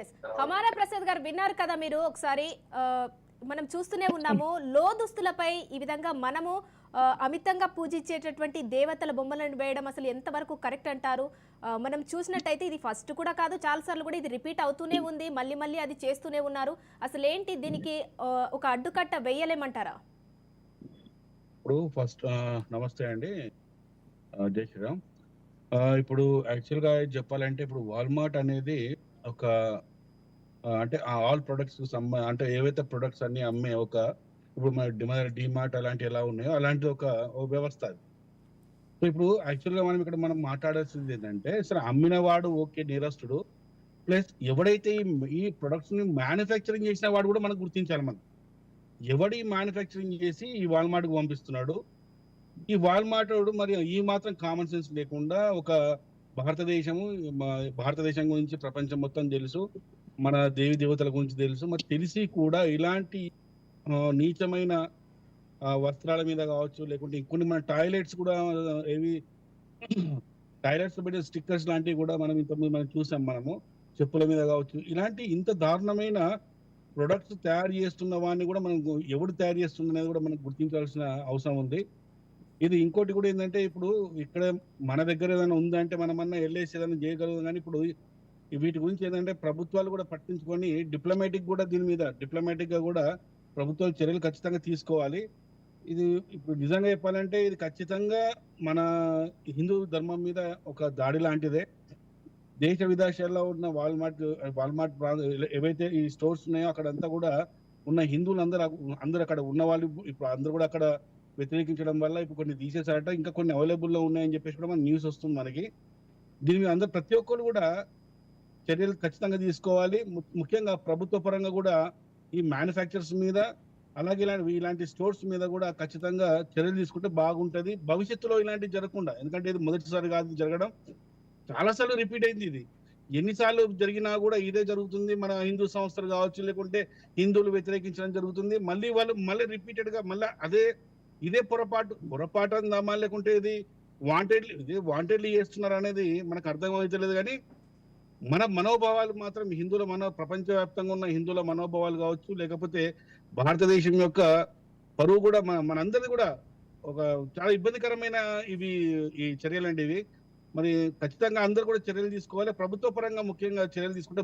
Yes హమారా ప్రసాద్ గారు విన్నారు కదా మీరు ఒకసారి మనం చూస్తూనే ఉన్నాము లో దుస్తులపై ఈ విధంగా మనము అమితంగా పూజించేటటువంటి దేవతల బొమ్మలను వేయడం అసలు ఎంతవరకు కరెక్ట్ అంటారు? మనం చూసినట్టయితే ఇది ఫస్ట్ కూడా కాదు చాలాసార్లు కూడా ఇది రిపీట్ అవుతూనే ఉంది మళ్ళీ మళ్ళీ అది చేస్తూనే ఉన్నారు. అసలు ఏంటి దీనికి ఒక అడ్డుకట్ట వేయలేమంటారా? ఇప్పుడు ఫస్ట్ నమస్తే అండి. జై శ్రీరామ్. ఇప్పుడు యాక్చువల్గా చెప్పాలంటే ఇప్పుడు వాల్మార్ట్ అనేది ఒక ఆ, అంటే ఆల్ ప్రొడక్ట్స్ సంబ అంటే ఏవైతే ప్రొడక్ట్స్ అన్ని అమ్మే ఒక ఇప్పుడు మన డిమార్ట్ అలాంటి ఎలా ఉన్నాయో అలాంటి ఒక వ్యవస్థ అది. సో ఇప్పుడు యాక్చువల్గా మనం ఇక్కడ మనం మాట్లాడాల్సింది ఏంటంటే సరే అమ్మిన వాడు ఓకే నిరస్తుడు. ప్లస్ ఎవడైతే ఈ- ఈ మ్యానుఫ్యాక్చరింగ్ చేసిన వాడు కూడా మనం గుర్తించాలి మనం ఎవడి మ్యానుఫ్యాక్చరింగ్ చేసి ఈ వాల్మార్ట్కి పంపిస్తున్నాడు? ఈ వాల్మార్ట్ వాడు మరి ఈ మాత్రం కామన్ సెన్స్ లేకుండా ఒక భారతదేశము భారతదేశం గురించి ప్రపంచం మొత్తం తెలుసు మన దేవి దేవతల గురించి తెలుసు. మరి తెలిసి కూడా ఇలాంటి నీచమైన వస్త్రాల మీద కావచ్చు లేకుంటే కొన్ని మన టాయిలెట్స్ కూడా ఏవి టాయిలెట్స్ పెట్టే స్టిక్కర్స్ లాంటివి కూడా మనం ఇంతకుముందు మనం చూసాం మనము చెప్పుల మీద కావచ్చు. ఇలాంటి ఇంత దారుణమైన ప్రొడక్ట్స్ తయారు చేస్తున్న వాడిని కూడా మనం ఎవడు తయారు చేస్తుంది అనేది కూడా మనం గుర్తించాల్సిన అవసరం ఉంది. ఇది ఇంకోటి కూడా ఏంటంటే ఇప్పుడు ఇక్కడ మన దగ్గర ఏదైనా ఉందంటే మనమన్నా వెళ్ళేసి ఏదైనా చేయగలదు కానీ ఇప్పుడు వీటి గురించి ఏంటంటే ప్రభుత్వాలు కూడా పట్టించుకొని డిప్లొమాటిక్ కూడా దీని మీద డిప్లొమాటిక్గా కూడా ప్రభుత్వాలు చర్యలు ఖచ్చితంగా తీసుకోవాలి. ఇది ఇప్పుడు నిజంగా చెప్పాలంటే ఇది ఖచ్చితంగా మన హిందూ ధర్మం మీద ఒక దాడి లాంటిదే. దేశ విదేశాల్లో ఉన్న వాల్మార్ట్ వాల్మార్ట్ ఏవైతే ఈ స్టోర్స్ ఉన్నాయో అక్కడంతా కూడా ఉన్న హిందువులు అందరూ అందరూ అక్కడ ఉన్న వాళ్ళు ఇప్పుడు అందరూ కూడా అక్కడ వ్యతిరేకించడం వల్ల ఇప్పుడు కొన్ని తీసేసారట ఇంకా కొన్ని అవైలబుల్లో ఉన్నాయని చెప్పేసి కూడా మన న్యూస్ వస్తుంది మనకి. దీని మీద అందరూ ప్రతి ఒక్కరు కూడా చర్యలు ఖచ్చితంగా తీసుకోవాలి. ముఖ్యంగా ప్రభుత్వ పరంగా కూడా ఈ మ్యానుఫ్యాక్చర్స్ మీద అలాగే ఇలాంటి ఇలాంటి స్టోర్స్ మీద కూడా ఖచ్చితంగా చర్యలు తీసుకుంటే బాగుంటుంది. భవిష్యత్తులో ఇలాంటివి జరగకుండా ఎందుకంటే ఇది మొదటిసారి కాదు జరగడం. చాలాసార్లు రిపీట్ అయింది ఇది. ఎన్నిసార్లు జరిగినా కూడా ఇదే జరుగుతుంది. మన హిందూ సంస్థలు కావచ్చు లేకుంటే హిందువులు వ్యతిరేకించడం జరుగుతుంది. మళ్ళీ వాళ్ళు మళ్ళీ రిపీటెడ్గా మళ్ళీ అదే ఇదే పొరపాటు. పొరపాటు అందామా లేకుంటే ఇది వాంటెడ్లీ ఇది వాంటెడ్లీ చేస్తున్నారు అనేది మనకు అర్థమవుతలేదు కానీ మన మనోభావాలు మాత్రం హిందువుల మన ప్రపంచవ్యాప్తంగా ఉన్న హిందువుల మనోభావాలు కావచ్చు లేకపోతే భారతదేశం యొక్క పరువు కూడా మన మనందరిది కూడా ఒక చాలా ఇబ్బందికరమైన ఇవి ఈ చర్యలు అండి ఇవి. మరి ఖచ్చితంగా అందరూ కూడా చర్యలు తీసుకోవాలి. ప్రభుత్వ పరంగా ముఖ్యంగా చర్యలు తీసుకుంటే